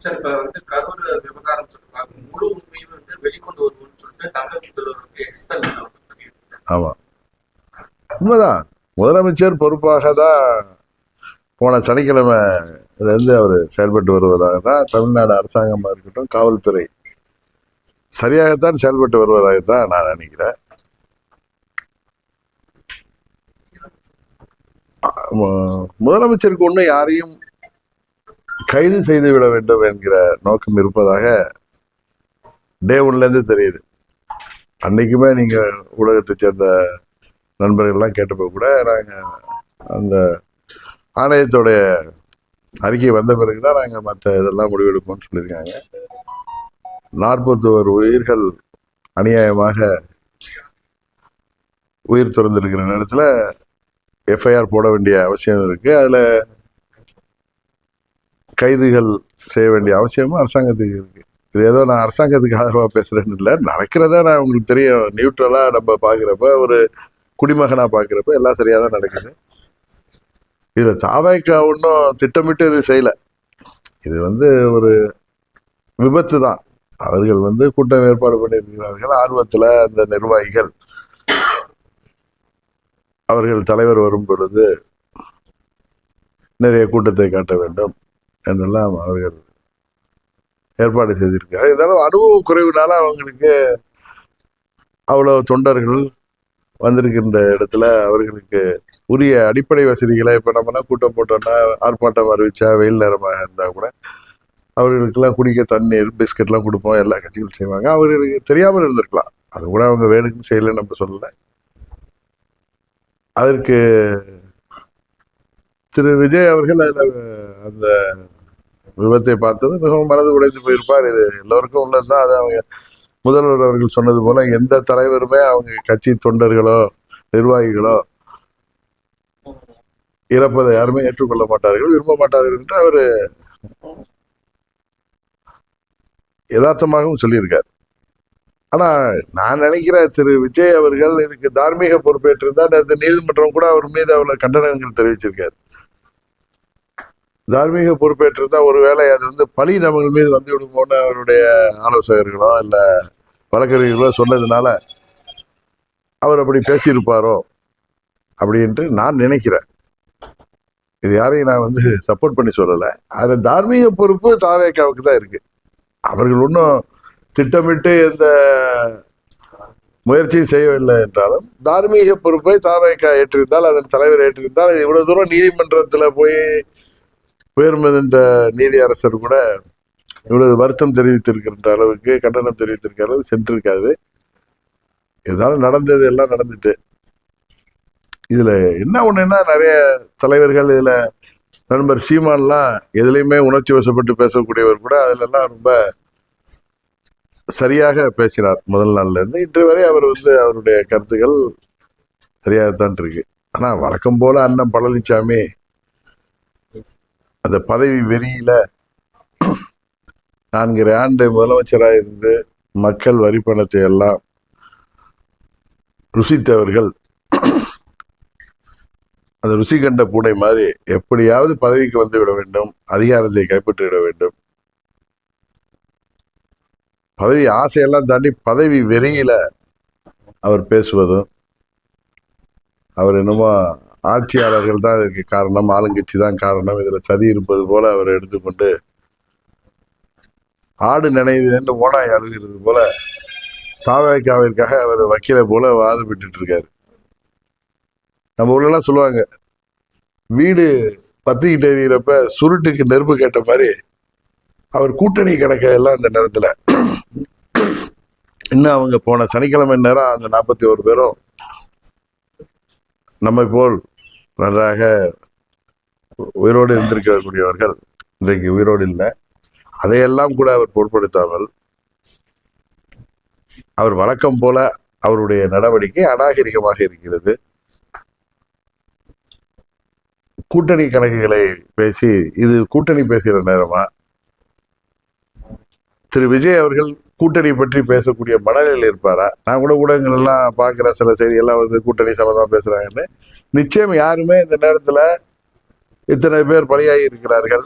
Sir இப்ப வந்து கரூர் விவகாரம் தொடர்பாக முழு உண்மையும் வந்து வெளிக்கொண்டு வருவோம்னு சொல்லிட்டு தமிழக முதல்வருக்கு எக்ஸ்பெல் ஆமா. உண்மைதான். முதலமைச்சர் பொறுப்பாக தான் போன சனிக்கிழமை இருந்து அவர் செயல்பட்டு வருவதாக தான் தமிழ்நாடு அரசாங்கமாக இருக்கட்டும் காவல்துறை சரியாகத்தான் செயல்பட்டு வருவதாக தான் நான் நினைக்கிறேன். முதலமைச்சருக்கு ஒன்றும் யாரையும் கைது செய்து விட வேண்டும் என்கிற நோக்கம் இருப்பதாக டே ஒன்லேருந்து தெரியுது. அன்னைக்குமே நீங்கள் ஊடகத்தை சேர்ந்த நண்பர்கள்லாம் கேட்டப்போ கூட நாங்கள் அந்த ஆணையத்தோடைய அறிக்கை வந்த பிறகு தான் நாங்கள் மற்ற இதெல்லாம் முடிவெடுப்போம்னு சொல்லியிருக்காங்க. நாற்பத்தோரு உயிர்கள் அநியாயமாக உயிர் திறந்திருக்கிற நேரத்தில் எஃப்ஐஆர் போட வேண்டிய அவசியம் இருக்குது அதில் கைதுகள் செய்ய வேண்டிய அவசியமும் அரசாங்கத்துக்கு இருக்குது இது ஏதோ நான் அரசாங்கத்துக்கு ஆதரவாக பேசுகிறேன்னு இல்லை நடக்கிறதா நான் உங்களுக்கு தெரியும். நியூட்ரலாக நம்ம பார்க்குறப்ப ஒரு குடிமகனாக பார்க்குறப்ப எல்லாம் சரியாக தான் நடக்குது. இதில் தாவாய்க்கா ஒன்றும் திட்டமிட்டு இது செய்யலை. இது வந்து ஒரு விபத்து தான். அவர்கள் வந்து கூட்டம் ஏற்பாடு பண்ணியிருக்கிறார்கள். ஆர்வத்தில் அந்த நிர்வாகிகள் அவர்கள் தலைவர் வரும் பொழுது நிறைய கூட்டத்தை காட்ட வேண்டும். என்றெல்லாம் அவர்கள் ஏற்பாடு செய்திருக்காரு இருந்தாலும் அனுபவ குறைவினால அவங்களுக்கு அவ்வளோ தொண்டர்கள் வந்திருக்கின்ற இடத்துல அவர்களுக்கு உரிய அடிப்படை வசதிகளை இப்போ நம்மலாம் கூட்டம் போட்டோம்னா ஆர்ப்பாட்டம் அறிவிச்சா வெயில் நேரமாக இருந்தால் கூட அவர்களுக்கெல்லாம் குடிக்க தண்ணீர் பிஸ்கெட்லாம் கொடுப்போம் எல்லா கட்சிகளும் செய்வாங்க. அவர்களுக்கு தெரியாமல் இருந்திருக்கலாம். அது கூட அவங்க வேணுக்குன்னு செய்யலைன்னு நம்ம சொல்லலை. அதற்கு திரு விஜய் அவர்கள் அதில் அந்த விபத்தை பார்த்தது மிகவும் மனது உடைந்து போயிருப்பார். இது எல்லோருக்கும் உள்ளதுதான். அது அவங்க முதல்வர் அவர்கள் சொன்னது போல எந்த தலைவருமே அவங்க கட்சி தொண்டர்களோ நிர்வாகிகளோ இறப்பதை யாருமே ஏற்றுக்கொள்ள மாட்டார்கள் விரும்ப மாட்டார்கள் என்று அவர் யதார்த்தமாகவும் சொல்லியிருக்கார். ஆனா நான் நினைக்கிற திரு விஜய் அவர்கள் இதுக்கு தார்மீக பொறுப்பேற்றிருந்தால் நேற்று நீதிமன்றம் கூட அவர் மீது அவ்வளவு கண்டனங்கள் தெரிவிச்சிருக்காரு. தார்மீக பொறுப்பேற்றிருந்தால் ஒருவேளை அது வந்து பழி நம்ம மீது வந்து விடுமோன்னு அவருடைய ஆலோசகர்களோ இல்லை வழக்கறிஞர்களோ சொன்னதுனால அவர் அப்படி பேசியிருப்பாரோ அப்படின்ட்டு நான் நினைக்கிறேன். இது யாரையும் நான் வந்து சப்போர்ட் பண்ணி சொல்லலை. அதில் தார்மீக பொறுப்பு தாவேக்காவுக்கு தான் இருக்குது அவர்கள் ஒன்றும் திட்டமிட்டு எந்த முயற்சியும் செய்யவில்லை என்றாலும் தார்மீக பொறுப்பை தாவேக்கா ஏற்றிருந்தால் அதன் தலைவர் ஏற்றிருந்தால் இவ்வளோ இவ்வளவு தூரம் நீதிமன்றத்தில் போய் உயர்மன்ற நீதி அரசர் கூட இவ்வளவு வருத்தம் தெரிவித்திருக்கின்ற அளவுக்கு கண்டனம் தெரிவித்திருக்கிற அளவு சென்றிருக்காது இருந்தாலும் நடந்தது எல்லாம் நடந்துட்டு. இதுல என்ன ஒண்ணுன்னா நிறைய தலைவர்கள் இதுல நண்பர் சீமான்லாம் எதுலையுமே உணர்ச்சி வசப்பட்டு பேசக்கூடியவர் கூட அதுல எல்லாம் ரொம்ப சரியாக பேசினார் முதல் நாள்ல இருந்து. இன்று வரை அவர் வந்து அவருடைய கருத்துக்கள் சரியாகத்தான் இருக்கு. ஆனா வழக்கம் போல அண்ணன் பழனிசாமி அந்த பதவி வெறியில் நான்கரை ஆண்டு முதலமைச்சராக இருந்து மக்கள் வரி பணத்தை எல்லாம் ருசித்தவர்கள். அந்த ருசி கண்ட பூனை மாதிரி எப்படியாவது பதவிக்கு வந்து விட வேண்டும் அதிகாரத்தை கைப்பற்றி விட வேண்டும். பதவி ஆசையெல்லாம் தாண்டி பதவி வெறியில் அவர் பேசுவதும் அவர் என்னமோ ஆட்சியாளர்கள் தான் இதுக்கு காரணம் ஆளுங்கட்சி தான் காரணம். இதுல சதி இருப்பது போல அவர் எடுத்துக்கொண்டு ஆடு நினைவுன்னு ஓனாய் அழுகிறது போல தாவேக்காவிற்காக அவர் வக்கீலை போல வாதப்பட்டு இருக்காரு. நம்ம ஊர்லலாம் சொல்லுவாங்க வீடு பத்திக்கிட்டு எறிகிறப்ப சுருட்டுக்கு நெருப்பு கேட்ட மாதிரி அவர் கூட்டணி கணக்க எல்லாம் அந்த நேரத்தில். இன்னும் அவங்க போன சனிக்கிழமை நேரம் அந்த நாற்பத்தி ஒரு பேரும் நம்மை போல் நன்றாக உயிரோடு இருந்திருக்கக்கூடியவர்கள் இன்றைக்கு உயிரோடு இல்லை. அதையெல்லாம் கூட அவர் பொருட்படுத்தாமல் அவர் வழக்கம் போல அவருடைய நடவடிக்கை அநாகரிகமாக இருக்கிறது. கூட்டணி கணக்குகளை பேசி இது கூட்டணி பேசுகிற நேரமா? திரு விஜய் அவர்கள் கூட்டணி பற்றி பேசக்கூடிய மனநிலையில் இருப்பாரா? நான் கூட ஊடகங்கள் எல்லாம் பார்க்குற சில செய்தியெல்லாம் வந்து கூட்டணி சம்மந்தமாக பேசுகிறாங்கன்னு நிச்சயம் யாருமே இந்த நேரத்தில் இத்தனை பேர் பலியாகி இருக்கிறார்கள்.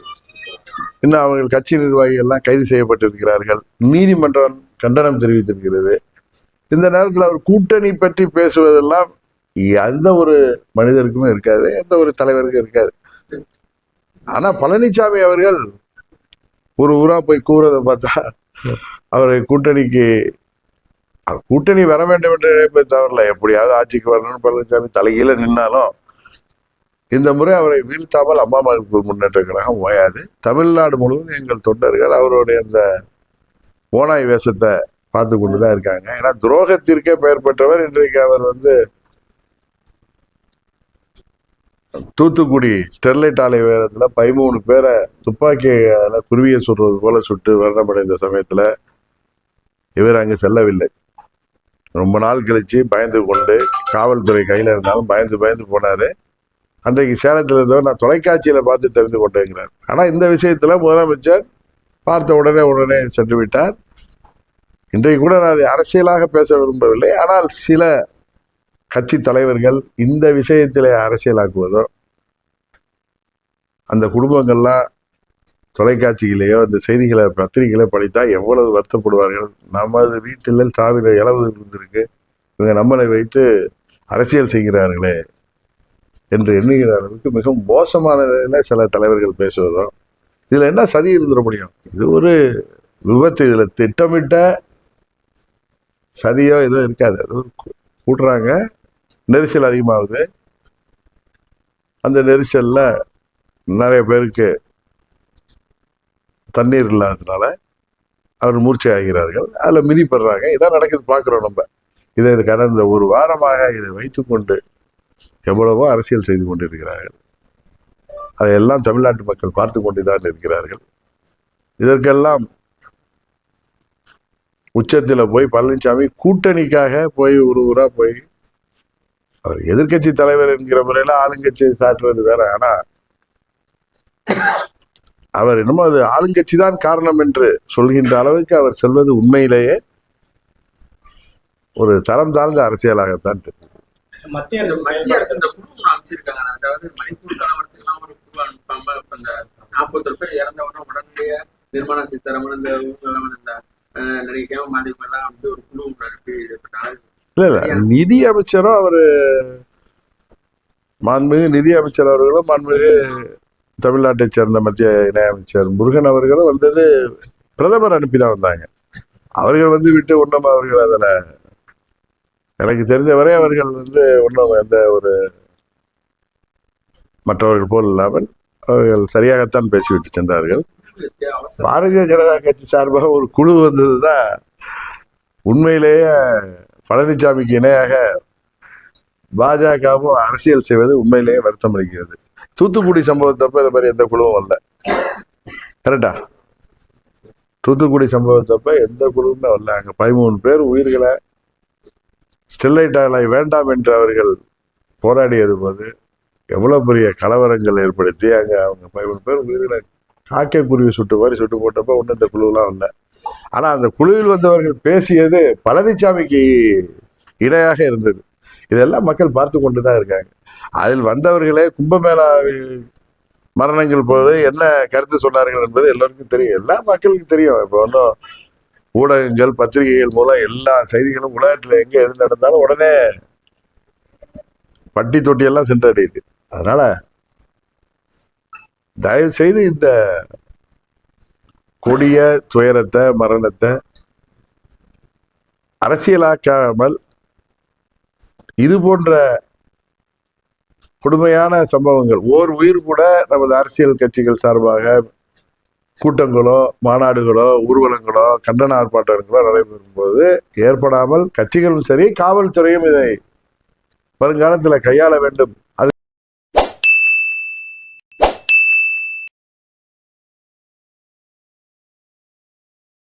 இன்னும் அவர்கள் கட்சி நிர்வாகிகள் எல்லாம் கைது செய்யப்பட்டிருக்கிறார்கள். நீதிமன்றம் கண்டனம் தெரிவித்திருக்கிறது. இந்த நேரத்தில் அவர் கூட்டணி பற்றி பேசுவதெல்லாம் எந்த ஒரு மனிதருக்குமே இருக்காது எந்த ஒரு தலைவருக்கும் இருக்காது. ஆனால் பழனிசாமி அவர்கள் ஒரு ஊரா போய் கூறதை பார்த்தா அவரை கூட்டணிக்கு கூட்டணி வர வேண்டும் என்று நினைப்பதை தவறல. எப்படியாவது ஆட்சிக்கு வரணும்னு பழனிசாமி தலைகீழ நின்னாலும் இந்த முறை அவரை வீழ்த்தாமல் அம்மா மக்கள் முன்னேற்ற கழகம் ஓயாது. தமிழ்நாடு முழுவதும் எங்கள் தொண்டர்கள் அவருடைய அந்த ஓனாய் வேஷத்தை பார்த்து கொண்டுதான் இருக்காங்க. ஏன்னா துரோகத்திற்கே பெயர் பெற்றவர் இன்றைக்கு அவர் வந்து தூத்துக்குடி ஸ்டெர்லைட் ஆலை வேகத்துல பதிமூணு பேரை துப்பாக்கியால் குருவியை சுடுறது போல சுட்டு மரணமடைந்த சமயத்துல இவர் அங்கு செல்லவில்லை. ரொம்ப நாள் கழிச்சு பயந்து கொண்டு காவல்துறை கையில இருந்தாலும் பயந்து பயந்து போனாரு. அன்றைக்கு சேலத்தில் இருந்தவர் நான் தொலைக்காட்சியில் பார்த்து தெரிந்து கொண்டேங்கிறார். ஆனால் இந்த விஷயத்தில் முதலமைச்சர் பார்த்த உடனே உடனே சென்று விட்டார். இன்றைக்கு கூட நான் அதை அரசியலாக பேச விரும்பவில்லை. ஆனால் சில கட்சி தலைவர்கள் இந்த விஷயத்திலே அரசியலாக்குவதோ அந்த குடும்பங்கள்லாம் தொலைக்காட்சியிலேயோ அந்த செய்திகளை பத்திரிகைகளை படித்தா எவ்வளவு வருத்தப்படுவார்கள்? நமது வீட்டில் சாவில இளவு இருந்திருக்கு. இவங்க நம்மளை வைத்து அரசியல் செய்கிறார்களே என்று எண்ணுகிற அளவுக்கு மிகவும் மோசமான நிலையில சில தலைவர்கள் பேசுவதோ இதில் என்ன சதி இருந்துட முடியும்? இது ஒரு விபத்து. இதில் திட்டமிட்ட சதியோ ஏதோ இருக்காது. அது கூட்டுறாங்க. நெரிசல் அதிகமாகுது. அந்த நெரிசலில் நிறைய பேருக்கு தண்ணீர் இல்லாததுனால அவர் மூர்ச்சை ஆகிறார்கள் அதில் மிதிப்படுறாங்க இதான் நடக்குது பார்க்குறோம் நம்ம. இதை இது கடந்த ஒரு வாரமாக இதை வைத்துக்கொண்டு எவ்வளவோ அரசியல் செய்து கொண்டிருக்கிறார்கள். அதையெல்லாம் தமிழ்நாட்டு மக்கள் பார்த்து கொண்டுதான் இருக்கிறார்கள். இதற்கெல்லாம் உச்சத்தில் போய் பழனிசாமி கூட்டணிக்காக போய் ஒரு ஊராக போய் அவர் எதிர்கட்சி தலைவர் என்கிற முறையில ஆளுங்கட்சியை சாட்டுறது வேற. ஆனா அவர் என்னமோ அது ஆளுங்கட்சி தான் காரணம் என்று சொல்கின்ற அளவுக்கு அவர் சொல்வது உண்மையிலேயே ஒரு தரம் தாழ்ந்த அரசியலாகத்தான் தெரியும். மத்திய அரசு இந்த குழு அமைச்சிருக்காங்க. அதாவது மணிப்பூர் ஒரு குழு அனுப்பாம நாற்பத்தொரு பேர் இறந்தவன உடனடியே நிர்மலா சீதாராமன் இந்த இவங்கெல்லாம் இந்த எல்லாம் வந்து ஒரு குழு அனுப்பி இது பண்ணாங்க இல்ல இல்ல. நிதி அமைச்சரும் அவரு மாண்புமிகு நிதி அமைச்சர் அவர்களும் மாண்புமிகு தமிழ்நாட்டை சேர்ந்த மத்திய இணையமைச்சர் முருகன் அவர்களும் வந்தது பிரதமர் அனுப்பி தான் வந்தாங்க. அவர்கள் வந்து விட்டு ஒன்றும் அவர்கள் அதில் எனக்கு தெரிந்தவரை அவர்கள் வந்து ஒன்றும் எந்த ஒரு மற்றவர்கள் போல் இல்லாமல் அவர்கள் சரியாகத்தான் பேசிவிட்டு சென்றார்கள். பாரதிய ஜனதா கட்சி சார்பாக ஒரு குழு வந்தது தான் உண்மையிலேயே பழனிசாமிக்கு இணையாக பாஜகவும் அரசியல் செய்வது உண்மையிலேயே வருத்தம் அளிக்கிறது. தூத்துக்குடி சம்பவத்தப்ப இந்த மாதிரி எந்த குழுவும் வரல. கரெக்டா தூத்துக்குடி சம்பவத்தப்ப எந்த குழுவுமே வரல. அங்க பதிமூணு பேர் உயிர்களை ஸ்டெர்லைட் ஆலை வேண்டாம் என்று அவர்கள் போராடியது போது எவ்வளவு பெரிய கலவரங்கள் ஏற்படுத்தி அங்க அவங்க பதிமூணு பேர் உயிர்களை காக்கை குருவி சுட்டு மாதிரி சுட்டு போட்டப்ப ஒன்றும் இந்த குழுவெலாம் இல்லை. ஆனால் அந்த குழுவில் வந்தவர்கள் பேசியது பழனிசாமிக்கு இணையாக இருந்தது. இதெல்லாம் மக்கள் பார்த்து கொண்டு தான் இருக்காங்க. அதில் வந்தவர்களே கும்பமேளா மரணங்கள் போது என்ன கருத்து சொன்னார்கள் என்பது எல்லோருக்கும் தெரியும். எல்லா மக்களுக்கும் தெரியும். இப்போ ஒன்றும் ஊடகங்கள் பத்திரிகைகள் மூலம் எல்லா செய்திகளும் உலகத்தில் எங்கே எது நடந்தாலும் உடனே பட்டி தொட்டி எல்லாம் சென்றடையுது. அதனால் தயவு செய்து இந்த கொடிய துயரத்தை மரணத்தை அரசியலாக்காமல் இது போன்ற கொடுமையான சம்பவங்கள் ஓர் உயிர் கூட நமது அரசியல் கட்சிகள் சார்பாக கூட்டங்களோ மாநாடுகளோ ஊர்வலங்களோ கண்டன ஆர்ப்பாட்டங்களோ நடைபெறும் போது ஏற்படாமல் கட்சிகளும் சரி காவல்துறையும் இதை வருங்காலத்தில் கையாள வேண்டும்.